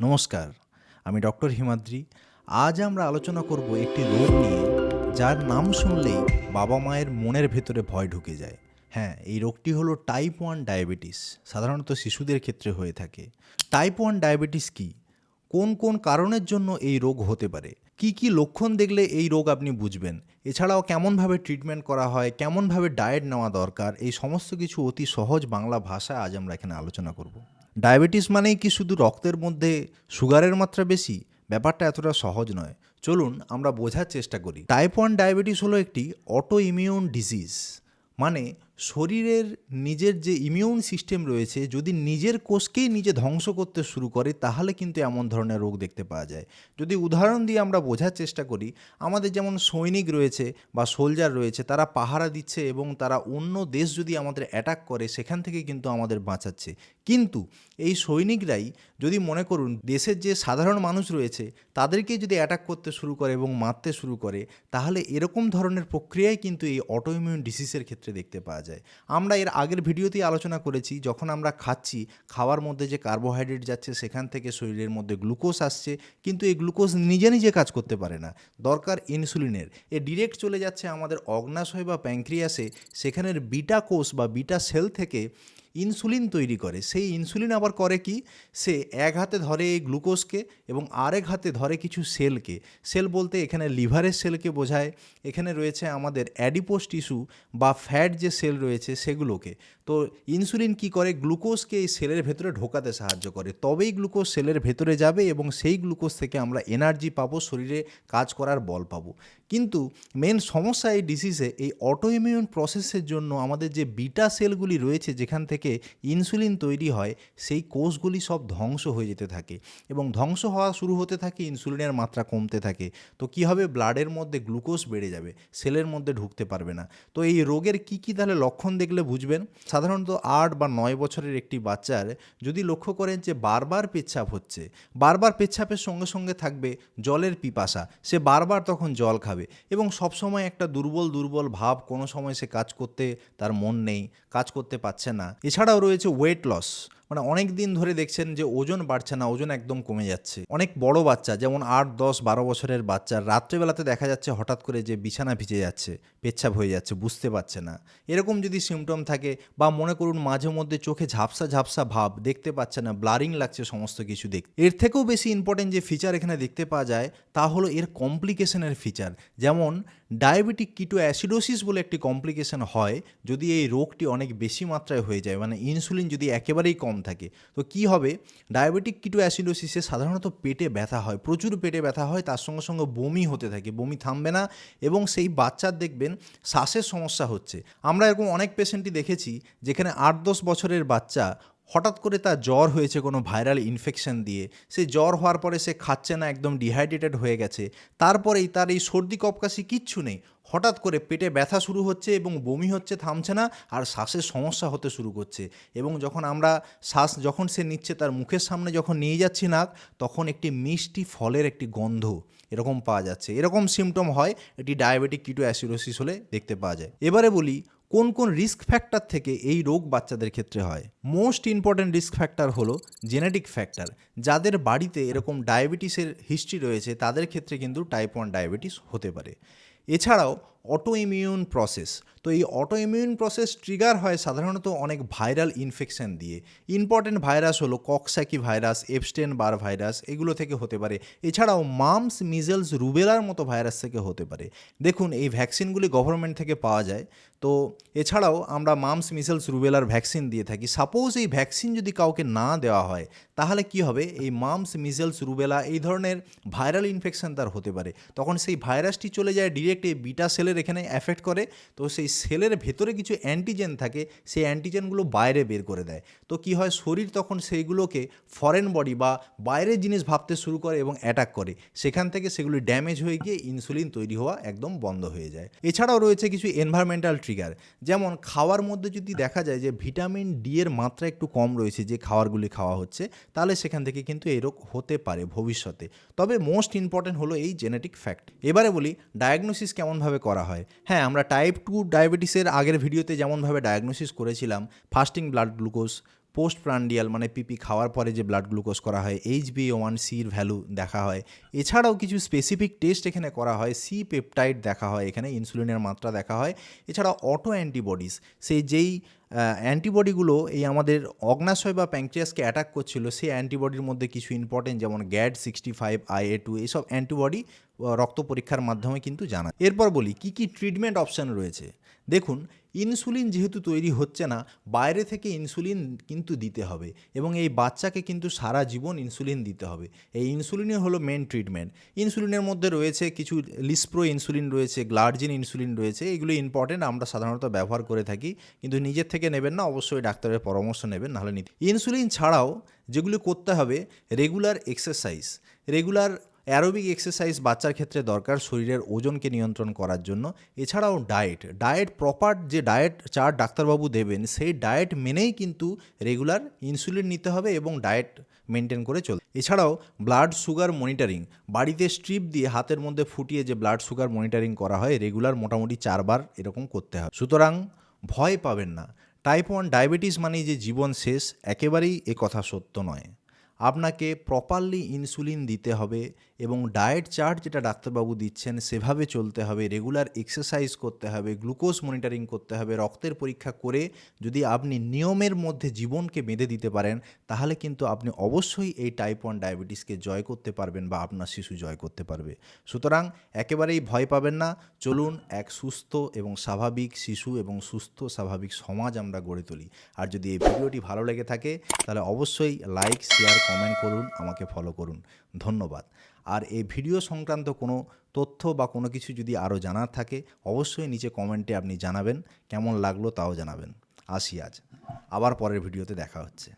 নমস্কার, আমি ডক্টর হিমাদ্রি। আজ আমরা আলোচনা করব একটি রোগ নিয়ে, যার নাম শুনলেই বাবা মায়ের মনের ভেতরে ভয় ঢুকে যায়। হ্যাঁ এই রোগটি হলো টাইপ ওয়ান ডায়াবেটিস সাধারণত শিশুদের ক্ষেত্রে হয়ে থাকে। টাইপ ওয়ান ডায়াবেটিস কি? কোন কোন কারণের জন্য এই রোগ হতে পারে? কি কি লক্ষণ দেখলে এই রোগ আপনি বুঝবেন? এছাড়াও কেমনভাবে ট্রিটমেন্ট করা হয়? কেমনভাবে ডায়েট নেওয়া দরকার? এই সমস্ত কিছু অতি সহজ বাংলা ভাষায় আজ আমরা এখানে আলোচনা করব। ডায়াবেটিস মানেই কি শুধু রক্তের মধ্যে সুগারের মাত্রা বেশি? ব্যাপারটা এতটা সহজ নয়। চলুন আমরা বোঝার চেষ্টা করি। টাইপ ওয়ান ডায়াবেটিস হলো একটি অটো ইমিউন ডিজিজ মানে শরীরের নিজের যে ইমিউন সিস্টেম রয়েছে, যদি নিজের কোষকেই নিজে ধ্বংস করতে শুরু করে, তাহলে কিন্তু এমন ধরনের রোগ দেখতে পাওয়া যায়। যদি উদাহরণ দিয়ে আমরা বোঝার চেষ্টা করি, আমাদের যেমন সৈনিক রয়েছে বা সোলজার রয়েছে, তারা পাহারা দিচ্ছে এবং তারা অন্য দেশ যদি আমাদের অ্যাটাক করে, সেখান থেকে কিন্তু আমাদের বাঁচাচ্ছে। কিন্তু এই সৈনিকরাই যদি মনে করুন, দেশের যে সাধারণ মানুষ রয়েছে তাদেরকে যদি অ্যাটাক করতে শুরু করে এবং মারতে শুরু করে, তাহলে এরকম ধরনের প্রক্রিয়াই কিন্তু এই অটোইমিউন ডিসিজের ক্ষেত্রে দেখতে পাওয়া যায়। আমরা এর আগের ভিডিওতেই আলোচনা করেছি, যখন আমরা খাচ্ছি, খাওয়ার মধ্যে যে কার্বোহাইড্রেট যাচ্ছে, সেখান থেকে শরীরের মধ্যে গ্লুকোজ আসছে, কিন্তু এই গ্লুকোজ নিজে নিজে কাজ করতে পারে না। দরকার ইনসুলিনের এ ডিরেক্ট চলে যাচ্ছে আমাদের অগ্নাশয় বা প্যাঙ্ক্রিয়াসে সেখানের বিটা কোষ বা বিটা সেল থেকে ইনসুলিন তৈরি করে। সেই ইনসুলিন আবার করে কি? সে এক হাতে ধরে এই গ্লুকোজকে এবং আরেক হাতে ধরে কিছু সেলকে। সেল বলতে এখানে লিভারের সেলকে বোঝায়। এখানে রয়েছে আমাদের অ্যাডিপোস টিস্যু বা ফ্যাট যে সেল রয়েছে সেগুলোকে। তো ইনসুলিন কি করে? গ্লুকোজকে এই সেলের ভেতরে ঢোকাতে সাহায্য করে। তবেই গ্লুকোজ সেলের ভেতরে যাবে এবং সেই গ্লুকোজ থেকে আমরা এনার্জি পাবো, শরীরে কাজ করার বল পাবো। কিন্তু মেন সমস্যা এই ডিসিজে এই অটোইমিউন প্রসেসের জন্য আমাদের যে বিটা সেলগুলি রয়েছে যেখান থেকে ইনসুলিন তৈরি হয়, সেই কোষগুলি সব ধ্বংস হয়ে যেতে থাকে এবং ধ্বংস হওয়া শুরু হতে থাকে ইনসুলিনের মাত্রা কমতে থাকে। তো কী হবে? ব্লাডের মধ্যে গ্লুকোজ বেড়ে যাবে সেলের মধ্যে ঢুকতে পারবে না। তো এই রোগের কী কী তাহলে লক্ষণ দেখলে বুঝবেন? সাধারণত আট বা নয় বছরের একটি বাচ্চার যদি লক্ষ্য করেন যে বারবার পেচ্ছাপ হচ্ছে, বারবার পেচ্ছাপের সঙ্গে সঙ্গে থাকবে জলের পিপাসা, সে বারবার তখন জল খাবে। এবং সবসময় একটা দুর্বল দুর্বল ভাব কোনো সময় সে কাজ করতে তার মন নেই, কাজ করতে পারছে না। এছাড়াও রয়েছে ওয়েট লস মানে অনেক দিন ধরে দেখছেন যে ওজন বাড়ছে না, ওজন একদম কমে যাচ্ছে। অনেক বড় বাচ্চা, যেমন আট, দশ, বারো বছরের বাচ্চা, রাত্রেবেলাতে দেখা যাচ্ছে হঠাৎ করে যে বিছানা ভিজে যাচ্ছে, পেচ্ছাপ হয়ে যাচ্ছে, বুঝতে পারছে না। এরকম যদি সিমটম থাকে বা মনে করুন মাঝে মধ্যে চোখে ঝাপসা ঝাপসা ভাব, দেখতে পাচ্ছে না ব্লারিং লাগছে সমস্ত কিছু দেখ এর থেকেও বেশি ইম্পর্টেন্ট যে ফিচার এখানে দেখতে পাওয়া যায় তা হলো এর কমপ্লিকেশনের ফিচার যেমন ডায়াবেটিক কিটো অ্যাসিডোসিস বলে একটি কমপ্লিকেশন হয়, যদি এই রোগটি অনেক বেশি মাত্রায় হয়ে যায় মানে ইনসুলিন যদি একেবারেই কম থাকে? তো কি হবে? ডায়াবেটিক কিটো অ্যাসিডোসিসে সাধারণত পেটে ব্যথা হয়, প্রচুর পেটে ব্যথা হয়, তার সঙ্গে সঙ্গে বমি হতে থাকে, বমি থামবে না এবং সেই বাচ্চার দেখবেন শ্বাসের সমস্যা হচ্ছে। আমরা এরকম অনেক পেশেন্টই দেখেছি, যেখানে আট দশ বছরের বাচ্চা হঠাৎ করে তার জ্বর হয়েছে কোনো ভাইরাল ইনফেকশন দিয়ে। সে জ্বর হওয়ার পরে সে খাচ্ছে না, একদম ডিহাইড্রেটেড হয়ে গেছে। তারপরেই তার এই সর্দি কপকাশি কিচ্ছু নেই। হঠাৎ করে পেটে ব্যথা শুরু হচ্ছে এবং বমি হচ্ছে, থামছে না আর শ্বাসের সমস্যা হতে শুরু করছে। এবং যখন আমরা শ্বাস যখন সে নিচ্ছে, তার মুখের সামনে যখন নিয়ে যাচ্ছি নাক, তখন একটি মিষ্টি ফলের একটি গন্ধ এরকম পাওয়া যাচ্ছে। এরকম সিমটম হয় এটি ডায়াবেটিক কিটো অ্যাসিডোসিস হলে দেখতে পাওয়া যায়। এবারে বলি কোন কোন রিস্ক ফ্যাক্টর থেকে এই রোগ বাচ্চাদের ক্ষেত্রে হয়? মোস্ট ইম্পর্ট্যান্ট রিস্ক ফ্যাক্টর হলো জেনেটিক ফ্যাক্টর যাদের বাড়িতে এরকম ডায়াবেটিসের হিস্ট্রি রয়েছে, তাদের ক্ষেত্রে কিন্তু টাইপ ওয়ান ডায়াবেটিস হতে পারে। এছাড়াও অটো ইমিউন প্রসেস তো এই অটো ইমিউন প্রসেস ট্রিগার হয় সাধারণত অনেক ভাইরাল ইনফেকশন দিয়ে। ইম্পর্টেন্ট ভাইরাস হলো Coxsackie virus Epstein Barr virus এগুলো থেকে হতে পারে। এছাড়াও মামস মিজেলস রুবেলার মতো ভাইরাস থেকে হতে পারে। দেখুন, এই ভ্যাকসিনগুলি গভর্নমেন্ট থেকে পাওয়া যায়। তো এছাড়াও আমরা মামস মিসেলস রুবেলার ভ্যাকসিন দিয়ে থাকি। সাপোজ এই ভ্যাকসিন যদি কাউকে না দেওয়া হয়, তাহলে কি হবে? এই মামস মিসেলস রুবেলা এই ধরনের ভাইরাল ইনফেকশন তার হতে পারে। তখন সেই ভাইরাসটি চলে যায় ডিরেক্ট এই বিটা সেলের এখানে অ্যাফেক্ট করে, তো সেই সেলের ভেতরে কিছু অ্যান্টিজেন থাকে, সেই অ্যান্টিজেনগুলো বাইরে বের করে দেয়। তো কি হয়, শরীর তখন সেইগুলোকে ফরেন বডি বা বাইরের জিনিস ভাবতে শুরু করে এবং অ্যাটাক করে। সেখান থেকে সেগুলি ড্যামেজ হয়ে গিয়ে ইনসুলিন তৈরি হওয়া একদম বন্ধ হয়ে যায়। এছাড়াও রয়েছে কিছু এনভায়রনমেন্টাল ট্রিগার যেমন খাওয়ার মধ্যে যদি দেখা যায় যে ভিটামিন ডি এর মাত্রা একটু কম রয়েছে, যে খাবারগুলি খাওয়া হচ্ছে, তাহলে সেখান থেকে কিন্তু এই রোগ হতে পারে ভবিষ্যতে। তবে মোস্ট ইম্পর্টেন্ট হলো এই জেনেটিক ফ্যাক্ট এবারে বলি ডায়াগনোসিস কেমনভাবে করা হয়। হ্যাঁ আমরা টাইপ টু ডায়াবেটিসের আগের ভিডিওতে যেমনভাবে ডায়াগনোসিস করেছিলাম fasting blood glucose post prandial মানে পিপি খাওয়ার পরে যে ব্লাড গ্লুকোজ করা হয় এইচ বি ওয়ান সির ভ্যালু দেখা হয়। এছাড়াও কিছু স্পেসিফিক টেস্ট এখানে করা হয় সি পেপটাইড দেখা হয়, এখানে ইনসুলিনের মাত্রা দেখা হয়। এছাড়া অটো অ্যান্টিবডিস সেই যেই অ্যান্টিবডিগুলো এই আমাদের অগ্নাশয় বা প্যাংক্রিয়াসকে অ্যাটাক করছিল, সেই অ্যান্টিবডির মধ্যে কিছু ইম্পর্টেন্ট যেমন GAD sixty five I A two এইসব অ্যান্টিবডি রক্ত পরীক্ষার মাধ্যমে কিন্তু জানা এরপর বলি, কি কি ট্রিটমেন্ট অপশান রয়েছে? দেখুন ইনসুলিন যেহেতু তৈরি হচ্ছে না, বাইরে থেকে ইনসুলিন কিন্তু দিতে হবে এবং এই বাচ্চাকে কিন্তু সারা জীবন ইনসুলিন দিতে হবে। এই ইনসুলিনই হলো মেন ট্রিটমেন্ট ইনসুলিনের মধ্যে রয়েছে কিছু লিসপ্রো ইনসুলিন রয়েছে গ্লার্জিন ইনসুলিন রয়েছে, এগুলো ইম্পর্টেন্ট আমরা সাধারণত ব্যবহার করে থাকি, কিন্তু নিজের থেকে নেবেন না, অবশ্যই ডাক্তারের পরামর্শ নেবেন, নাহলে নিতে ইনসুলিন ছাড়াও যেগুলো করতে হবে regular exercise regular aerobic exercise বাচ্চার ক্ষেত্রে দরকার শরীরের ওজনকে নিয়ন্ত্রণ করার জন্য। এছাড়াও ডায়েট। ডায়েট প্রপার যে ডায়েট চার ডাক্তারবাবু দেবেন, সেই ডায়েট মেনেই কিন্তু রেগুলার ইনসুলিন নিতে হবে এবং ডায়েট মেনটেন করে চল এছাড়াও ব্লাড সুগার মনিটরিং। বাড়িতে স্ট্রিপ দিয়ে হাতের মধ্যে ফুটিয়ে যে ব্লাড সুগার মনিটরিং করা হয়, রেগুলার মোটামুটি চারবার এরকম করতে হয়। সুতরাং ভয় পাবেন না। টাইপ ওয়ান ডায়াবেটিস মানেই যে জীবন শেষ, একেবারেই এ কথা সত্য নয়। আপনাকে প্রপারলি ইনসুলিন দিতে হবে এবং ডায়েট চার্ট যেটা ডাক্তারবাবু দিচ্ছেন, সেভাবে চলতে হবে, রেগুলার এক্সারসাইজ করতে হবে, গ্লুকোজ মনিটরিং করতে হবে, রক্তের পরীক্ষা করে যদি আপনি নিয়মের মধ্যে জীবনকে বেঁধে দিতে পারেন, তাহলে কিন্তু আপনি অবশ্যই এই টাইপ ওয়ান ডায়াবেটিসকে জয় করতে পারবেন বা আপনার শিশু জয় করতে পারবে। সুতরাং একেবারেই ভয় পাবেন না, চলুন এক সুস্থ এবং স্বাভাবিক শিশু এবং সুস্থ স্বাভাবিক সমাজ আমরা গড়ে তুলি। আর যদি এই ভিডিওটি ভালো লেগে থাকে, তাহলে অবশ্যই লাইক শেয়ার কমেন্ট করুন, আমাকে ফলো করুন। ধন্যবাদ। আর এই ভিডিও সংক্রান্ত কোনো তথ্য বা কোনো কিছু যদি আরও জানার থাকে, অবশ্যই নিচে কমেন্টে আপনি জানাবেন, কেমন লাগল তাও জানাবেন। আসি আজ। আবার পরের ভিডিওতে দেখা হচ্ছে।